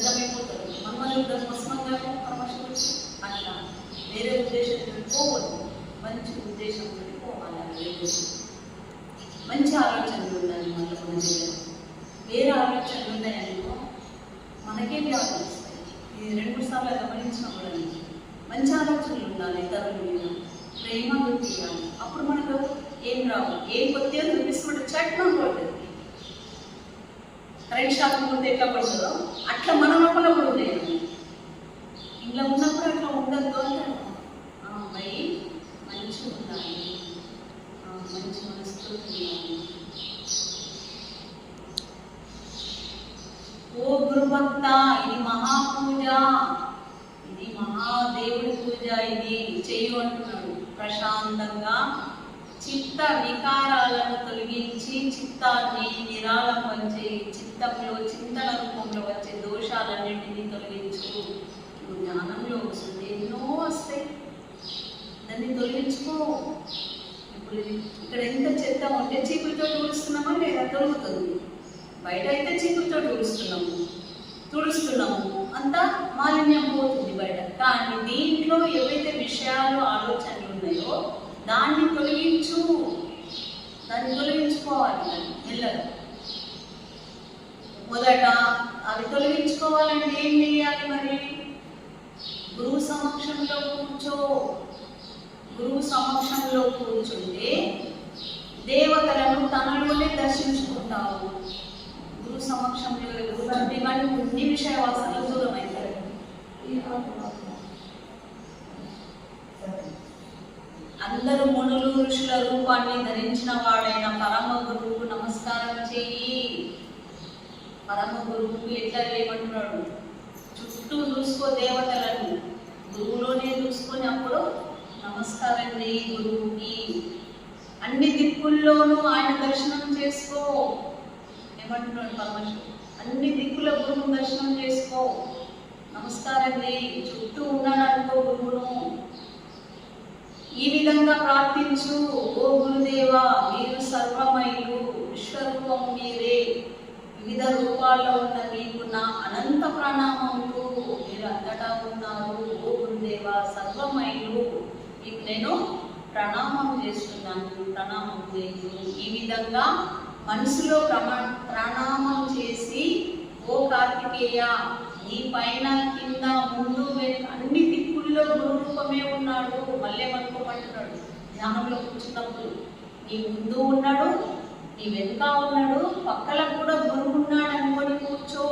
వ్యర్థమైపోతారు మనమల్ని భస్మంగా పరమశివుడు అట్లా వేరే ఉద్దేశంతో పోవద్దు మంచి ఉద్దేశంతో పోవాలి మంచి ఆలోచనలు ఉండాలి మళ్ళీ మన దగ్గర వేరే ఆలోచనలు ఉన్నాయనుకో మనకే వ్యాధులు వస్తాయి? ఇది రెండు మూడు సార్లు గమనించిన కూడా మంచి ఆలోచనలు ఉండాలి ఇతరుల మీద ప్రేమ చూపించాలి. అప్పుడు మనకు ఏం రావు ఏం కొద్దిగా చూపిస్తుంటే చట్టం కొట్టదు కరెంట్ షాక్ ముందు ఎట్లా పడుతుందో అట్లా మన లోపల కూడా ఉన్నాయి. ఇంట్లో ఉన్నప్పుడు అట్లా ఉండద్దు అని అమ్మాయి మంచి ఉండాలి. మంచి మనసుతో ఉండాలి ఓ గురుభక్త ఇది మహాపూజ. ఇది మహాదేవుడి పూజ ఇది చెయ్యి అంటున్నాడు ప్రశాంతంగా చిత్త వికారాలను తొలగించి చిత్తాన్ని నిరాళం చేయి చిత్తంలో చింతల రూపంలో వచ్చే దోషాలన్నింటినీ తొలగించు. జ్ఞానంలో వస్తుంది. ఎన్నో వస్తాయి. దాన్ని తొలగించుకో. ఇప్పుడు ఇక్కడ ఎంత చెత్త ఉంటే చీపులతో తుడుస్తున్నామా లేదా తొలుగుతుంది బయట అయితే చీపులతో తుడుస్తున్నాము. తుడుస్తున్నాము. అంతా మాలిన్యం పోతుంది బయట. కానీ దీంట్లో ఏవైతే విషయాలు ఆలోచనలు ఉన్నాయో దాన్ని తొలగించు. దాన్ని తొలగించుకోవాలి పిల్లలు మొదట అవి తొలగించుకోవాలంటే ఏం చేయాలి మరి? గురువు సమక్షంలో కూర్చో. గురువు సమక్షంలో కూర్చుంటే దేవతలను తనలోనే దర్శించుకుంటావు. గురువు సమక్షంలో కూర్చుంటే కానీ అన్ని విషయ వాసనలు దూరం అవుతారు మునులు ఋషుల రూపాన్ని ధరించిన వాడైన పరమ గురువుకు నమస్కారం చెయ్యి పరమ గురువుకు ఎట్లా లేమంటున్నాడు? చుట్టూ చూసుకో దేవతలను. గురువులోనే చూసుకొని అప్పుడు నమస్కారం చేయి గురువుకి. అన్ని దిక్కుల్లోనూ ఆయన దర్శనం చేసుకో. ఏమంటున్నాడు పరమశివుడు? అన్ని దిక్కుల గురువు దర్శనం చేసుకో. నమస్కారం చేయి. చుట్టూ ఉన్నాడనుకో గురువును. ఈ విధంగా ప్రార్థించు ఓ గురుదేవా మీరు సర్వమైలు విశ్వరూపం మీరే. వివిధ రూపాల్లో ఉన్న మీకు నా అనంత ప్రణామంతో మీరు అంతటా ఉన్నారు. ఓ గురుదేవా సర్వమైలు మీకు నేను ప్రణామం చేస్తున్నాను ప్రణామం చేయు ఈ విధంగా మనసులో ప్రమా ప్రణామం చేసి ఓ కార్తికేయ నీ పైన కింద ముందు వెనుక అన్ని దిక్కుల్లో గురురూపమే ఉన్నాడు? మళ్ళీ అనుకోమంటున్నాడు ధ్యానంలో కూర్చున్నప్పుడు నీ ముందు ఉన్నాడు నీ వెనుక ఉన్నాడు పక్కల కూడా గురువు ఉన్నాడు అనుకొని కూర్చో